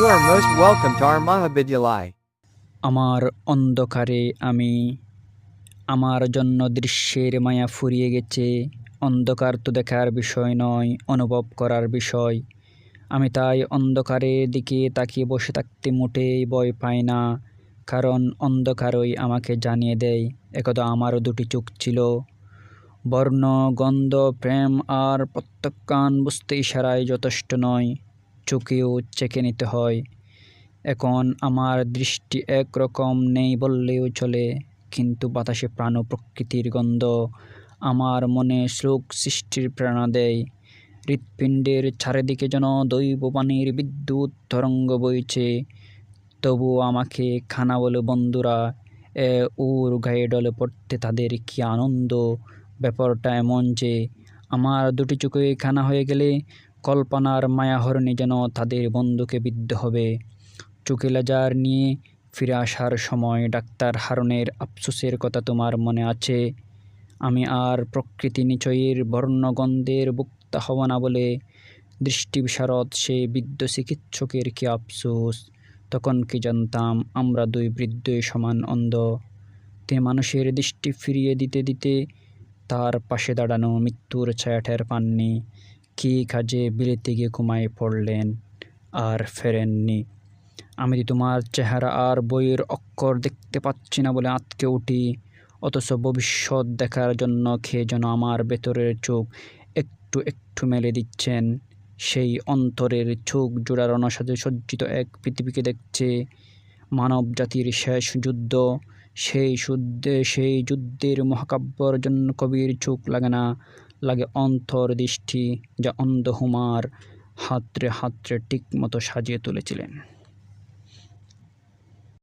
You are most welcome to our Mahavidyalaya. আমার অন্ধকারে আমি আমার জন্য দৃশ্যের মায়া ফুরিয়ে গেছে। অন্ধকার তো দেখার বিষয় নয়, অনুভব করার বিষয়। আমি তাই অন্ধকারের দিকে তাকিয়ে বসে থাকতে মোটেই ভয় পাই না, কারণ অন্ধকারই আমাকে জানিয়ে দেয়, একদা আমারও দুটি চোখ ছিল। বর্ণ, গন্ধ, প্রেম আর প্রত্যক্ষান বুঝতে ইশারায় যথেষ্ট নয়। চোখেও চেকে নিতে হয়। এখন আমার দৃষ্টি একরকম নেই বললেও চলে, কিন্তু বাতাসে প্রাণ প্রকৃতির গন্ধ আমার মনে শ্লোক সৃষ্টির প্রেরণা দেয়। হৃৎপিণ্ডের চারিদিকে যেন দৈববাণীর বিদ্যুৎ তরঙ্গ বইছে। তবু আমাকে খানা বলে বন্ধুরা, এ উর গায়ে ডলে পড়তে তাদের কি আনন্দ? ব্যাপারটা এমন যে, আমার দুটি চোখে খানা হয়ে গেলে কল্পনার মায়াহরণে যেন তাদের বন্ধুকে বিদ্ধ হবে। চোখে লেজার নিয়ে ফিরে আসার সময় ডাক্তার হারনের আফসোসের কথা তোমার মনে আছে? আমি আর প্রকৃতি নিচয়ের বর্ণগন্ধের বুক্তা হব না বলে দৃষ্টি বিশারদ সে বৃদ্ধ চিকিৎসকের কি আফসোস? তখন কি জানতাম আমরা দুই বৃদ্ধই সমান অন্ধ। তিনি মানুষের দৃষ্টি ফিরিয়ে দিতে দিতে তার পাশে দাঁড়ানো মৃত্যুর ছায়া টের পাননি কী কাজে বিলেতে গিয়ে ঘুমায় পড়লেন? আর ফেরেননি। আমি তো তোমার চেহারা আর বইয়ের অক্ষর দেখতে পাচ্ছি না বলে আঁতকে উঠি। অথচ ভবিষ্যৎ দেখার জন্য খেয়ে যেন আমার ভেতরের চোখ একটু একটু মেলে দিচ্ছেন। সেই অন্তরের চোখ জোড়ার অনসাদে সজ্জিত এক পৃথিবীকে দেখছে। মানব জাতির শেষ যুদ্ধ, সেই যুদ্ধে সেই যুদ্ধের মহাকাব্যর জন্য কবির চোখ লাগে না। লাগে অন্তর দৃষ্টি যা অন্ধ হুমার হাতরে হাতরে ঠিকমতো সাজিয়ে তুলেছিলেন।